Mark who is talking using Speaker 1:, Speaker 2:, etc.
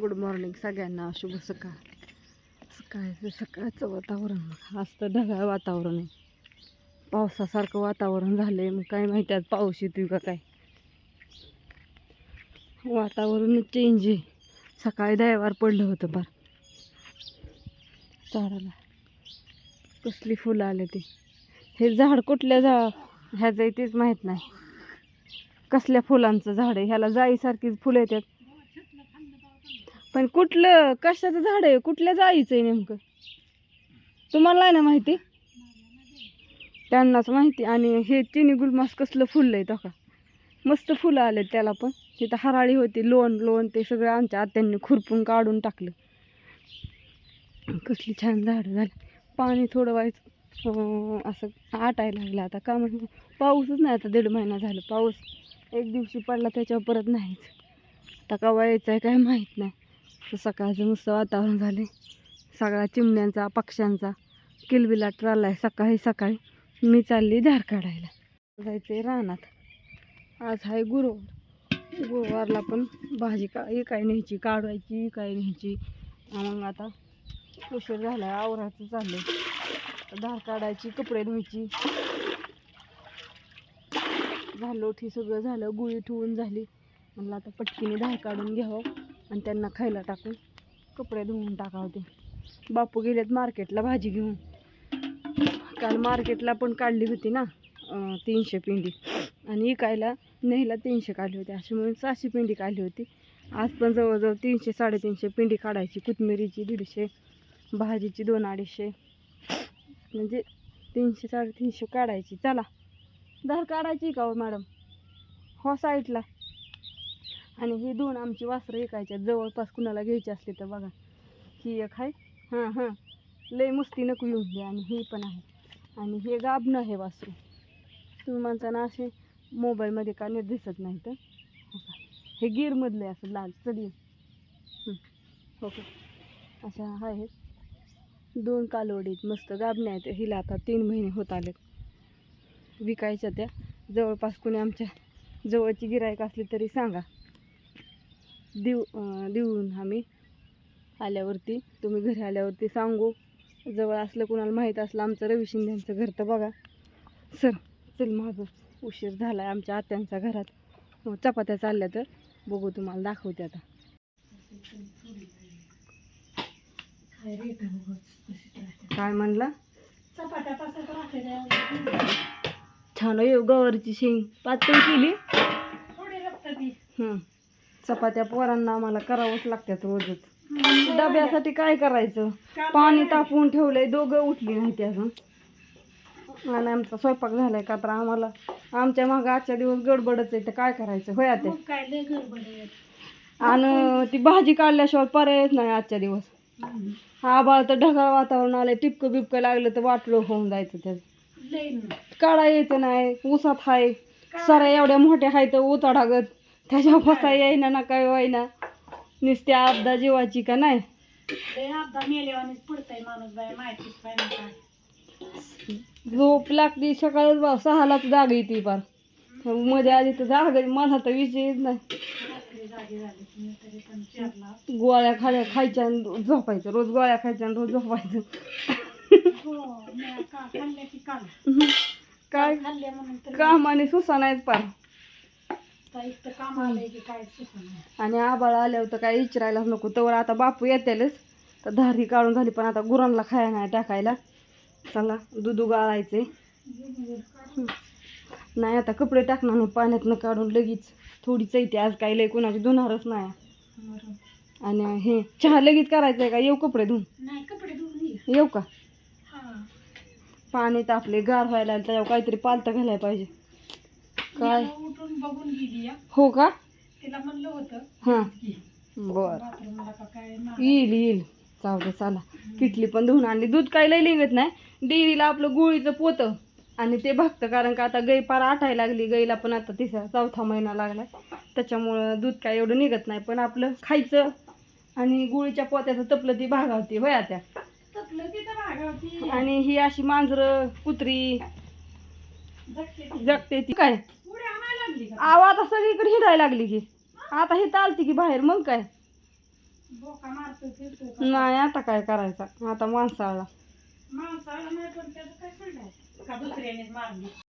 Speaker 1: Good morning सगळ्यांना शुभ सकाळ. सकाळचं सकाळचं वातावरण. असतं आज तर ढगाळ वातावरण आहे. पावसासारखं वातावरण झालं आहे मग काय माहिती आज पाऊस येतो का काय? वातावरण चेंज आहे. सकाळी दयावार पडलं होतं बार झाडाला कसली फुलं आले ते. हे झाड कुठल्या झा ह्याचं आहे तेच माहीत नाही. कसल्या फुलांचं झाड आहे? ह्याला जाईसारखीच फुलं येतात. पण कुठलं कशाचं झाड आहे? कुठल्या जायचं आहे नेमकं? तुम्हाला आहे ना माहिती? त्यांनाच माहिती. आणि हे चिनी गुलमास कसलं फुललं आहे का मस्त फुलं आले त्याला पण. तिथं हराळी होती लोण लोण ते सगळं आमच्या आत्यांनी खुरपून काढून टाकलं. कसली छान झाडं झाली. पाणी थोडं व्हायचं. असं आटायला लागलं आता. का म्हणजे पाऊसच नाही आता दीड महिना झालं. पाऊस एक दिवशी पडला त्याच्यावर परत नाहीच. आता का व्हायचं आहे काय माहीत नाही. तर सकाळचं मस्त वातावरण झाले. सगळ्या चिमण्यांचा पक्ष्यांचा किलबिलाट चाललाय सकाळी सकाळी. मी चालली धार काढायला. जायचं आहे रानात. आज आहे गुरुवार. गुरुवारला पण भाजी का काय न्यायची काढवायची काय न्यायची. मग आता उशीर झाला आवराचं चाललं धार काढायची कपडे धुवायची. झालं ठी सगळं झालं गुळी ठेवून झाली. म्हणलं आता पटकीने धार काढून घ्यावं. आणि त्यांना खायला टाकून कपडे धुवून टाका होते. बापू गेलेत मार्केटला भाजी घेऊन. काल मार्केटला पण काढली होती ना तीनशे पिंडी. आणि इकायला नेहला तीनशे काढली होती. अशी म्हणून सहाशे पिंडी काढली होती. आज पण जवळजवळ तीनशे साडेतीनशे पिंडी काढायची. कोथमिरीची दीडशे भाजीची दोन अडीचशे. म्हणजे तीनशे साडेतीनशे काढायची. चला. धार काढायची का हो मॅडम? हो साईडला. आणि ही दोन आमची वासरं विकायच्या जवळपास कुणाला घ्यायची असली तर बघा. ही एक आहे. हां हां. लय मस्ती नको येऊन द्या आणि ही पण आहे. आणि हे गाबणं आहे वासरू. तुम्ही म्हणताना असे मोबाईलमध्ये का नीट दिसत नाही तर? हो हे गिरमधलं आहे असं लाल चढी. ओके हो अशा आहेत. दोन कालवडीत मस्त गाबण्या आहेत. हिला आता तीन महिने होत आलेत विकायच्या त्या. जवळपास कुणी आमच्या जवळची गिरायक असली तरी सांगा. देऊ देऊन आम्ही आल्यावरती तुम्ही घरी आल्यावरती सांगू. जवळ असलं कुणाला माहीत असलं आमचं रवी शिंद्यांचं घर तर बघा. सर चल माझं उशीर झाला आहे आमच्या आत्यांच्या घरात. हो, चपात्या चालल्या तर बघू तुम्हाला दाखवते आता. काय म्हणला? छान आहे गवारीची शेंग. पातळ केली. चपात्या पोरांना आम्हाला करावंच लागतात रोजच डब्यासाठी काय करायचं? पाणी तापवून ठेवलंय दोघं उठली नाही अजून. आणि आमचा स्वयंपाक झालाय का तर आम्हाला आमच्या मागं आजच्या दिवस गडबडच आहे तर काय करायचं? होय ते आणि ती भाजी काढल्याशिवाय पर्यायच नाही आजच्या दिवस. आबाळ तर ढगाळ वातावरण आलंय टिपकं बिपकं लागलं तर वाटलं होऊन जायचं त्याचं. काढा यायचं नाही ऊसात हाय सऱ्या एवढ्या मोठ्या हाय तर उताडागत त्याच्या फसा येईना ना काय वाईना नुसत्या अर्धा जीवाची का नाही? झोप लागते सकाळच बा सहालाच जाग येते पारमध्ये आली तर जाग मला तर विषय येत नाही गोळ्या खाल्या खायच्या झोपायचं रोज गोळ्या खायच्या रोज झोपायचं. काय? कामाने सुसा नाहीच पार. आणि आबाळ आल्यावर तर काय विचारायलाच नको. तर आता बापू येतेलच. तर धारी काढून झाली पण आता गुरांना खाया नाही टाकायला. चला दूध गाळायचे नाही आता कपडे टाकणार नाही पाण्यातनं काढून लगेच. थोडीच येते आज काही लय कोणाची धुणारच नाही. आणि हे चहा लगेच करायचं आहे का? येऊ कपडे धुवून येऊ का? पाणी तापले गार व्हायला त्याच्यावर काहीतरी पालतं घालायला पाहिजे. काय?
Speaker 2: उठून बघून गेली.
Speaker 1: हो. का?
Speaker 2: तिला म्हणलं होतं
Speaker 1: हां.
Speaker 2: की
Speaker 1: बर. येईल येईल. जाऊ दे चला. किटली पण धुवून आणली. दूध काय लई लिगत नाही. डेअरीला आपलं गुळीचं पोतं आणि ते बघतं कारण का आता गाई पार आठायला लागली. गाईला पण आता तिसरा चौथा महिना लागलाय. त्याच्यामुळं दूध काय एवढं निघत नाही. पण आपलं खायचं आणि गुळीच्या पोत्याचं तपलं ती भागावती होय त्या आणि ही अशी मांजरं कुत्री.
Speaker 2: जगते ती.
Speaker 1: काय
Speaker 2: उड्या आणायला लागली का
Speaker 1: आव आता सगळीकडे हिंडायला लागली की. आता ही चालते की बाहेर मग काय? नाही आता काय करायचा? आता
Speaker 2: माणसाला. नाही पण त्याचं काय सांगायचं का दुसऱ्यानेच मारली?